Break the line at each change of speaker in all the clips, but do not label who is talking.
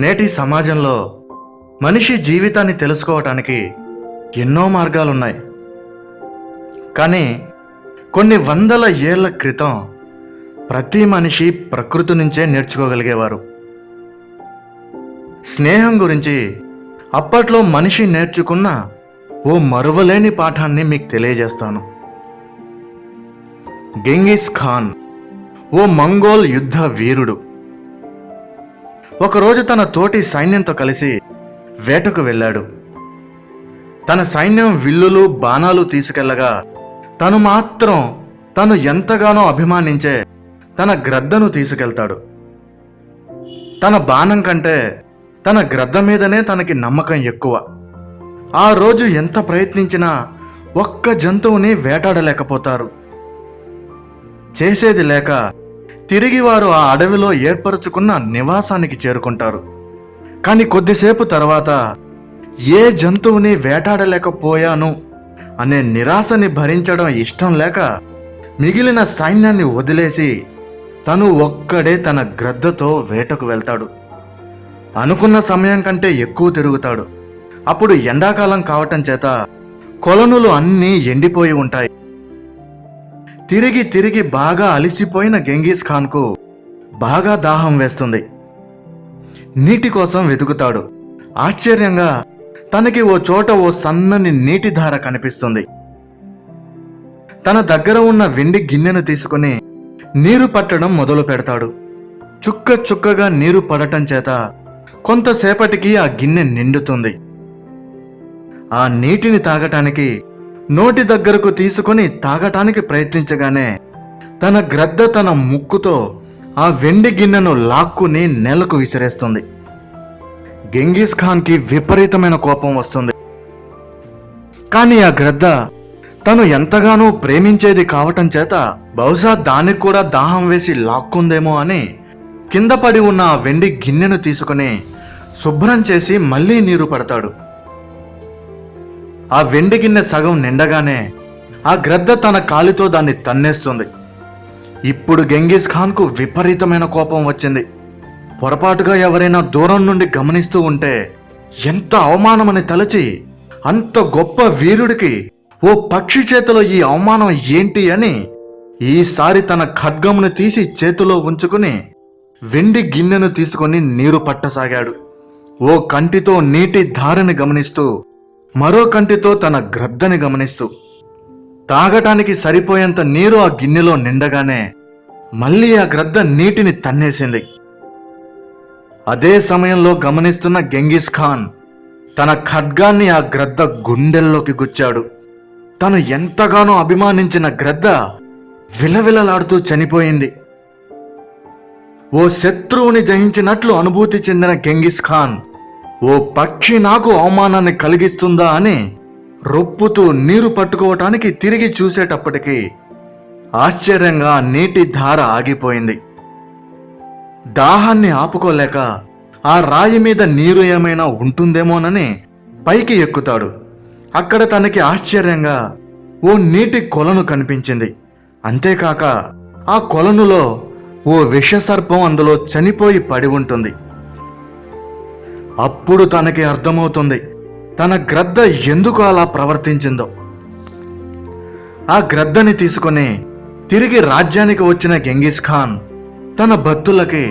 నేటి సమాజంలో మనిషి జీవితాన్ని తెలుసుకోవటానికి ఎన్నో మార్గాలున్నాయి. కానీ కొన్ని వందల ఏళ్ళ క్రితం ప్రతి మనిషి ప్రకృతి నుంచే నేర్చుకోగలిగేవారు. స్నేహం గురించి అప్పట్లో మనిషి నేర్చుకున్న ఓ మరువలేని పాఠాన్ని మీకు తెలియజేస్తాను. గెంగిస్ ఖాన్ ఓ మంగోల్ యుద్ధ వీరుడు. ఒకరోజు తన తోటి సైన్యంతో కలిసి వేటకు వెళ్ళాడు. తన సైన్యం విల్లులు బాణాలు తీసుకెళ్ళగా తను మాత్రం తను ఎంతగానో అభిమానించే తన గ్రద్దను తీసుకెళ్తాడు. తన బాణం కంటే తన గ్రద్ద మీదనే తనకి నమ్మకం ఎక్కువ. ఆ రోజు ఎంత ప్రయత్నించినా ఒక్క జంతువుని వేటాడలేకపోతారు. చేసేది లేక తిరిగి వారు ఆ అడవిలో ఏర్పరచుకున్న నివాసానికి చేరుకుంటారు. కానీ కొద్దిసేపు తర్వాత ఏ జంతువుని వేటాడలేకపోయాను అనే నిరాశని భరించడం ఇష్టం లేక మిగిలిన సైన్యాన్ని వదిలేసి తను ఒక్కడే తన గ్రద్దతో వేటకు వెళ్తాడు. అనుకున్న సమయం కంటే ఎక్కువ తిరుగుతాడు. అప్పుడు ఎండాకాలం కావటం చేత కొలనులు అన్నీ ఎండిపోయి ఉంటాయి. తిరిగి తిరిగి బాగా అలిసిపోయిన గెంగీస్ ఖాన్కు బాగా దాహం వేస్తుంది. నీటి కోసం వెతుకుతాడు. ఆశ్చర్యంగా తనకి ఓ చోట ఓ సన్నని నీటి ధార కనిపిస్తుంది. తన దగ్గర ఉన్న వెండి గిన్నెను తీసుకుని నీరు పట్టడం మొదలు పెడతాడు. చుక్క చుక్కగా నీరు పడటం చేత కొంతసేపటికి ఆ గిన్నె నిండుతుంది. ఆ నీటిని తాగటానికి నోటి దగ్గరకు తీసుకుని తాగటానికి ప్రయత్నించగానే తన గ్రద్ద తన ముక్కుతో ఆ వెండి గిన్నెను లాక్కుని నెలకు విసిరేస్తుంది. గెంగీస్ ఖాన్కి విపరీతమైన కోపం వస్తుంది. కానీ ఆ గ్రద్ద తను ఎంతగానో ప్రేమించేది కావటం చేత బహుశా దానికి కూడా దాహం వేసి లాక్కుందేమో అని కింద పడి ఉన్న ఆ వెండి గిన్నెను తీసుకుని శుభ్రం చేసి మళ్ళీ నీరు పడతాడు. ఆ వెండి గిన్నె సగం నిండగానే ఆ గ్రద్ద తన కాలితో దాన్ని తన్నేస్తుంది. ఇప్పుడు గెంగీస్ ఖాన్కు విపరీతమైన కోపం వచ్చింది. పొరపాటుగా ఎవరైనా దూరం నుండి గమనిస్తూ ఉంటే ఎంత అవమానమని తలచి అంత గొప్ప వీరుడికి ఓ పక్షి చేతిలో ఈ అవమానం ఏంటి అని ఈసారి తన ఖడ్గమును తీసి చేతిలో ఉంచుకుని వెండి గిన్నెను తీసుకొని నీరు పట్టసాగాడు. ఓ కంటితో నీటి ధారని గమనిస్తూ మరో కంటితో తన గ్రద్దని గమనిస్తూ తాగటానికి సరిపోయేంత నీరు ఆ గిన్నెలో నిండగానే మళ్ళీ ఆ గ్రద్ద నీటిని తన్నేసింది. అదే సమయంలో గమనిస్తున్న గెంగిస్ ఖాన్ తన ఖడ్గాన్ని ఆ గ్రద్ద గుండెల్లోకి గుచ్చాడు. తను ఎంతగానో అభిమానించిన గ్రద్ద విలవిలలాడుతూ చనిపోయింది. ఓ శత్రువుని జయించినట్లు అనుభూతి చెందిన గెంగిస్ ఖాన్ ఓ పక్షి నాకు అవమానాన్ని కలిగిస్తుందా అని రొప్పుతూ నీరు పట్టుకోవటానికి తిరిగి చూసేటప్పటికి ఆశ్చర్యంగా నీటి ధార ఆగిపోయింది. దాహాన్ని ఆపుకోలేక ఆ రాయి మీద నీరు ఏమైనా ఉంటుందేమోనని పైకి ఎక్కుతాడు. అక్కడ తనకి ఆశ్చర్యంగా ఓ నీటి కొలను కనిపించింది. అంతేకాక ఆ కొలనులో ఓ విషసర్పం అందులో చనిపోయి పడి ఉంటుంది. అప్పుడు తనకి అర్థమవుతుంది తన గ్రద్ద ఎందుకు అలా ప్రవర్తించిందో. ఆ గ్రద్దని తీసుకుని తిరిగి రాజ్యానికి వచ్చిన గెంగిస్ ఖాన్ తన భక్తులకి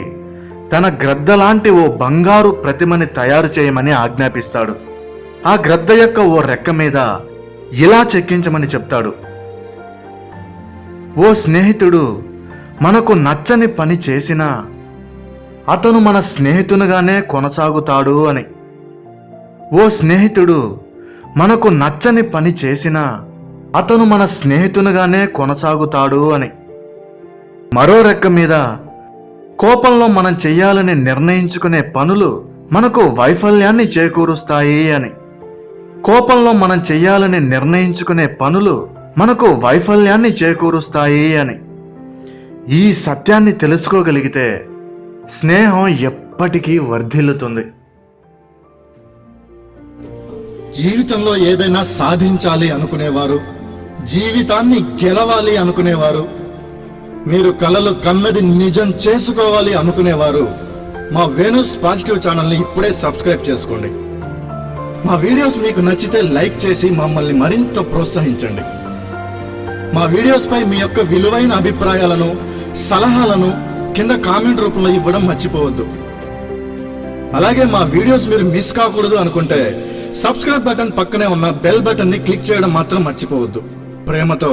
తన గ్రద్ద లాంటి ఓ బంగారు ప్రతిమని తయారు చేయమని ఆజ్ఞాపిస్తాడు. ఆ గ్రద్ద యొక్క ఓ రెక్క మీద ఇలా చెక్కించమని చెప్తాడు. ఓ స్నేహితుడు మనకు నచ్చని పని చేసినా అతను మన స్నేహితునిగానే కొనసాగుతాడు అని. ఓ స్నేహితుడు మనకు నచ్చని పని చేసినా అతను మన స్నేహితునిగానే కొనసాగుతాడు అని. మరో రెక్క మీద కోపంలో మనం చెయ్యాలని నిర్ణయించుకునే పనులు మనకు వైఫల్యాన్ని చేకూరుస్తాయి అని. కోపంలో మనం చెయ్యాలని నిర్ణయించుకునే పనులు మనకు వైఫల్యాన్ని చేకూరుస్తాయి అని. ఈ సత్యాన్ని తెలుసుకోగలిగితే స్నేహం ఎప్పటికీ వర్ధిల్లుతుంది.
జీవితంలో ఏదైనా సాధించాలి అనుకునేవారు జీవితాన్ని గెలవాలి అనుకునేవారు మీరు కలలు కన్నది నిజం చేసుకోవాలి అనుకునేవారు మా వేణుస్ పాజిటివ్ ఛానల్ని ఇప్పుడే సబ్స్క్రైబ్ చేసుకోండి. మా వీడియోస్ మీకు నచ్చితే లైక్ చేసి మమ్మల్ని మరింత ప్రోత్సహించండి. మా వీడియోస్పై మీ యొక్క విలువైన అభిప్రాయాలను సలహాలను కింద కామెంట్ రూపంలో ఇవ్వడం మర్చిపోవద్దు. అలాగే మా వీడియోస్ మీరు మిస్ కాకూడదు అనుకుంటే సబ్స్క్రైబ్ బటన్ పక్కనే ఉన్న బెల్ బటన్ని క్లిక్ చేయడం మాత్రం మర్చిపోవద్దు. ప్రేమతో